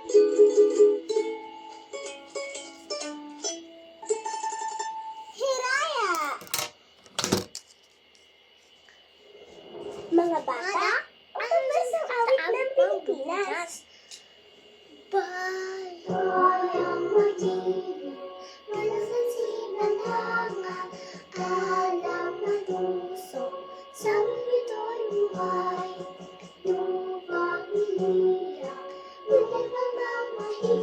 Hiraya! Mga bata, ano ba sa awit ng Pilipinas? Bayang magiging malakas sinanangan alam ang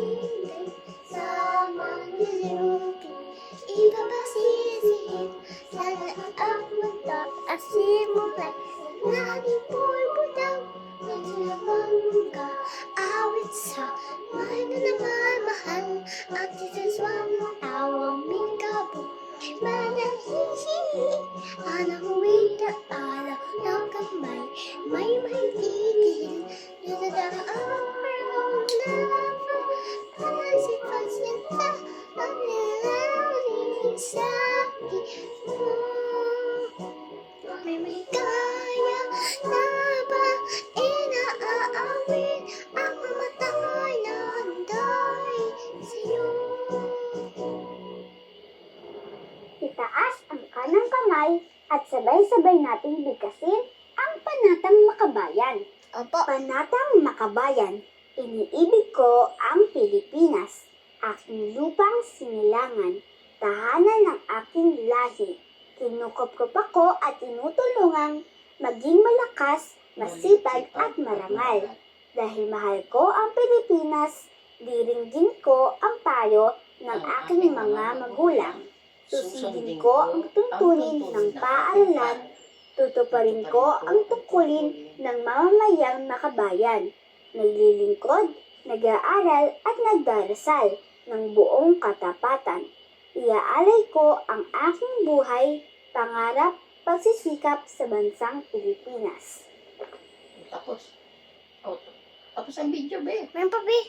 simulan naging pulbo daw Nagsilamang ka awit sa may nanamamahal At isaswam ng tawang mingabo Manahihi Anang huwag na alaw ng kamay May mahigigil Nadadang araw na Itaas ang kanang kamay at sabay-sabay nating bigkasin ang panatang makabayan. Opo. Panatang makabayan, iniibig ko ang Pilipinas, aking lupang sinilangan, tahanan ng aking lahi. Kinukop-kop ako at tinutulungang maging malakas, masipag at marangal. Dahil mahal ko ang Pilipinas, diringgin ko ang payo ng aking mga magulang. Susundin ko ang tuntunin ng paaralan, tutuparin ko ang tungkulin ng mamamayang makabayan. Naglilingkod, nag-aaral at nagdarasal ng buong katapatan. Iaalay ko ang aking buhay, pangarap, pagsisikap sa bansang Pilipinas. Tapos. Oh, tapos ang video, be. Meron pa, be.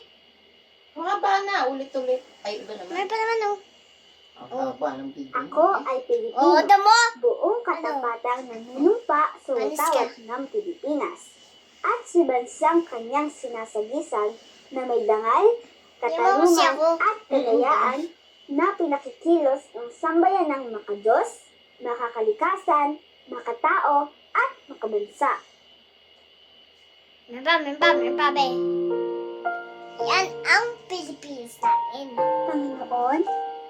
Mga ba na, ulit-ulit. Ay, iba naman. Meron pa naman, oh. Ang haba ng video. Ako ay Pilipino. Oo, damo. buong katapatang nanunumpa sa utawag ng Pilipinas. At si bansang kanyang sinasagisag na may dangal, mo katarungan at kalayaan na pinakikilos ng sambayan ng makadiyos, makakalikasan, makatao at makabansa. Meron pa, be. Yan ang Pilipinas natin. Panginoon,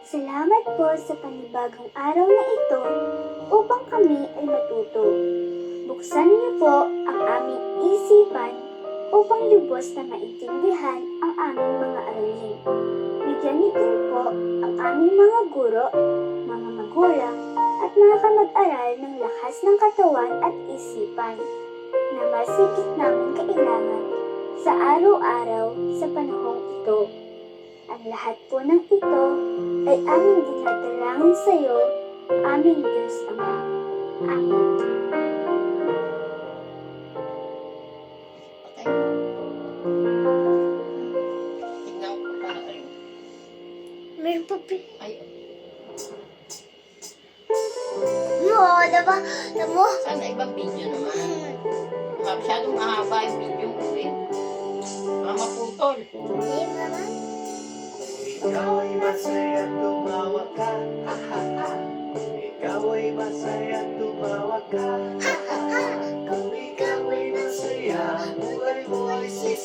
salamat po sa panibagong araw na ito upang kami ay matuto. Buksan niyo po ang aming isipan upang lubos na maintindihan ang aming mga aralin. Bigyan niyo din po ang aming mga guro, mga magulang, at mga kamag-aral ng lakas ng katawan at isipan na mas higit namin kailangan sa araw-araw sa panahong ito. Ang lahat po ng ito ay aming dinadalangin sa iyo, aming Diyos Ama. Amen. Tignan ko pa na kayo. Pa, be. Ay, Oo, damo. Damo. sana ibang video naman. Masyadong mahaba yung video ko, eh. Mama putol. Hindi naman. Ikaw ay masaya,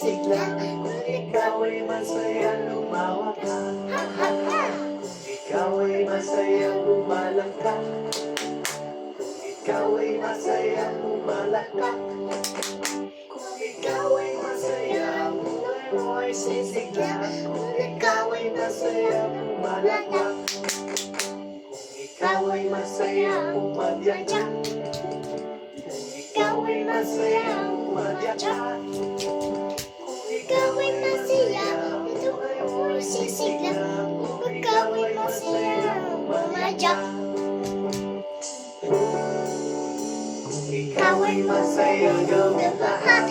ay sisigla. Kung ikaw ay masaya, lumawa ka. Kung ikaw ay masaya, bumalang ka. Kung ikaw ay masaya, bumalak ka. Kung ikaw ay masaya, buhay mo ay sisigla. Kung ikaw ay masaya, bumalak ka. Kung ikaw ay masaya, umadyak ka. Kung ikaw ay masaya, umadyak ka. Ikaw ay masaya, gawin lahat.